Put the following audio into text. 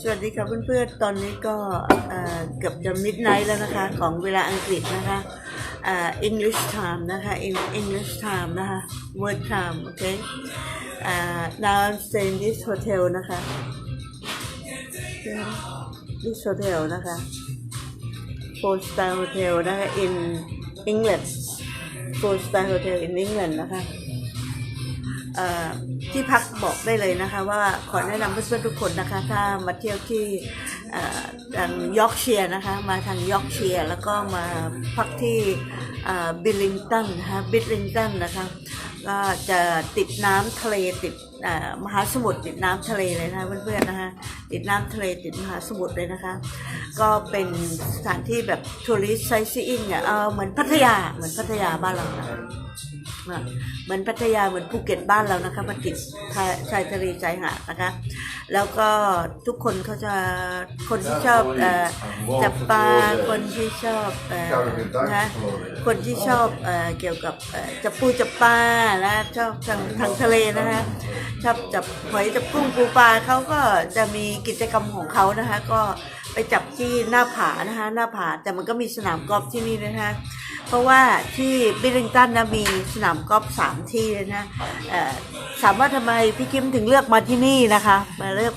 สวัสดีค่ะเพื่อนๆ ตอนนี้ก็เกือบจะมิดไนท์แล้วนะคะ ของเวลาอังกฤษนะคะอ่อ English time นะคะ in English time นะคะ word time โอเคอ่อ now I'm staying this hotel นะคะ this hotel นะคะ four star hotel นะคะ in England four star hotel in England นะคะ ที่พักบอกได้เลยนะคะว่าขอแนะนำเพื่อนๆทุกคนนะคะ ถ้ามาเที่ยวที่ทางยอร์กเชียร์นะคะ มาทางยอร์กเชียร์แล้วก็มาพักที่บิลลิงตันนะคะบิลลิงตันนะคะก็จะติดน้ำทะเลติดมหาสมุทรติดน้ำทะเลเลยนะเพื่อนๆนะคะติดน้ำทะเลติดมหาสมุทรเลยนะคะ ก็เป็นสถานที่แบบทัวริสไซซีอิงอะเออเหมือนพัทยาเหมือนพัทยาบ้านเรานะคะเหมือนพัทยาเหมือนภูเก็ตบ้านเรานะคะมันติดชายทะเลชายหาดนะคะ แล้วก็ทุกคนเขาจะคนที่ชอบจับปลาคนที่ชอบนะคนที่ชอบเกี่ยวกับจับปูจับปลานะชอบทางทางทะเลนะคะชอบจับหอยจับกุ้งปูปลาเขาก็จะมีกิจกรรมของเขานะคะ ก็ไปจับที่หน้าผานะคะ หน้าผาแต่มันก็มีสนามกอล์ฟที่นี่นะคะ เพราะว่าที่บิลลิงตันนะมีสนามกอล์ฟสามที่เลยนะเอ่อถามว่าทำไมพี่คิมถึงเลือกมาที่นี่นะคะ มาเลือก